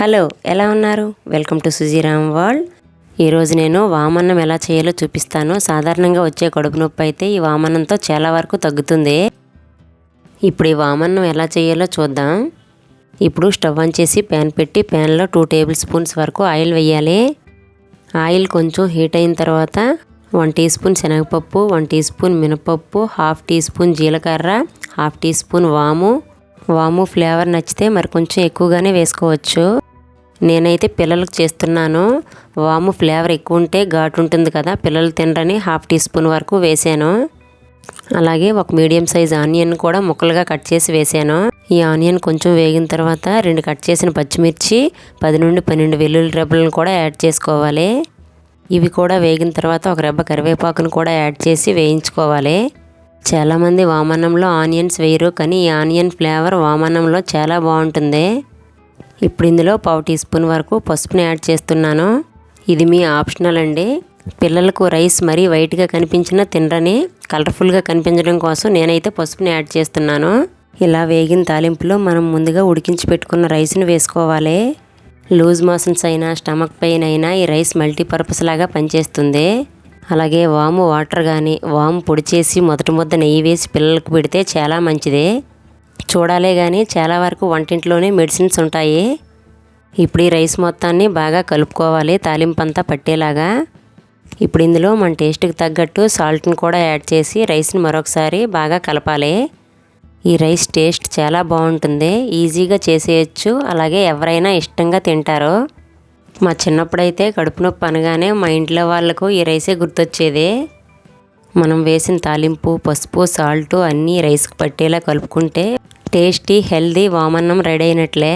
Hello ఎలా ఉన్నారు? Welcome to Sujiram world. ఈరోజు నేను వామన్నం ఎలా చేయాలో చూపిస్తాను. సాధారణంగా వచ్చే కడుపు నొప్పి అయితే ఈ వామన్నంతో చాలా వరకు తగ్గుతుంది. ఇప్పుడు ఈ వామన్నం ఎలా చేయాలో చూద్దాం. ఇప్పుడు స్టవ్ ఆన్ చేసి ప్యాన్ పెట్టి ప్యాన్లో టూ టేబుల్ స్పూన్స్ వరకు ఆయిల్ వేయాలి. ఆయిల్ కొంచెం హీట్ అయిన తర్వాత వన్ టీ స్పూన్ శనగపప్పు వన్ టీ స్పూన్ మినపప్పు హాఫ్ టీ స్పూన్ జీలకర్ర హాఫ్ టీ స్పూన్ వాము. వాము ఫ్లేవర్ నచ్చితే మరి కొంచెం ఎక్కువగానే వేసుకోవచ్చు. నేనైతే పిల్లలకు చేస్తున్నాను. వాము ఫ్లేవర్ ఎక్కువ ఉంటే ఘాటు ఉంటుంది కదా. పిల్లలు తినరని హాఫ్ టీ స్పూన్ వరకు వేసాను. అలాగే ఒక మీడియం సైజ్ ఆనియన్ కూడా ముక్కలుగా కట్ చేసి వేసాను. ఈ ఆనియన్ కొంచెం వేగిన తర్వాత రెండు కట్ చేసిన పచ్చిమిర్చి పది నుండి పన్నెండు వెల్లుల్లి రెబ్బలను కూడా యాడ్ చేసుకోవాలి. ఇవి కూడా వేగిన తర్వాత ఒక రెబ్బ కరివేపాకును కూడా యాడ్ చేసి వేయించుకోవాలి. చాలామంది వామన్నంలో ఆనియన్స్ వేయరు కానీ ఈ ఆనియన్ ఫ్లేవర్ వామన్నంలో చాలా బాగుంటుంది. ఇప్పుడు ఇందులో పావు టీ స్పూన్ వరకు పసుపుని యాడ్ చేస్తున్నాను. ఇది మీ ఆప్షనల్ అండి. పిల్లలకు రైస్ మరీ వైట్గా కనిపించినా తినరని కలర్ఫుల్గా కనిపించడం కోసం నేనైతే పసుపుని యాడ్ చేస్తున్నాను. ఇలా వేగిన తాలింపులో మనం ముందుగా ఉడికించి పెట్టుకున్న రైస్ని వేసుకోవాలి. లూజ్ మోషన్స్ అయినా స్టమక్ పెయిన్ అయినా ఈ రైస్ మల్టీపర్పస్ లాగా పనిచేస్తుంది. అలాగే వాము వాటర్ కానీ వాము పొడి చేసి మొదటి ముద్ద నెయ్యి వేసి పిల్లలకు పెడితే చాలా మంచిది. చూడాలే కానీ చాలా వరకు వంటింట్లోనే మెడిసిన్స్ ఉంటాయి. ఇప్పుడు ఈ రైస్ మొత్తాన్ని బాగా కలుపుకోవాలి తాలింపు అంతా పట్టేలాగా. ఇప్పుడు ఇందులో మన టేస్ట్కి తగ్గట్టు సాల్ట్ని కూడా యాడ్ చేసి రైస్ని మరొకసారి బాగా కలపాలి. ఈ రైస్ టేస్ట్ చాలా బాగుంటుంది ఈజీగా చేసేయచ్చు అలాగే ఎవరైనా ఇష్టంగా తింటారు. మా చిన్నప్పుడైతే కడుపు నొప్పి అనగానే మా ఇంట్లో వాళ్ళకు ఈ రైసే గుర్తొచ్చేది. మనం వేసిన తాలింపు పసుపు సాల్ట్ అన్నీ రైస్కి పట్టేలా కలుపుకుంటే టేస్టీ హెల్దీ వామన్నం రెడీ అయినట్లే.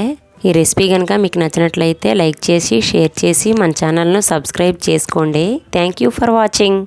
ఈ రెసిపీ కనుక మీకు నచ్చినట్లయితే లైక్ చేసి షేర్ చేసి మన ఛానల్ను సబ్స్క్రైబ్ చేసుకోండి. Thank you for watching.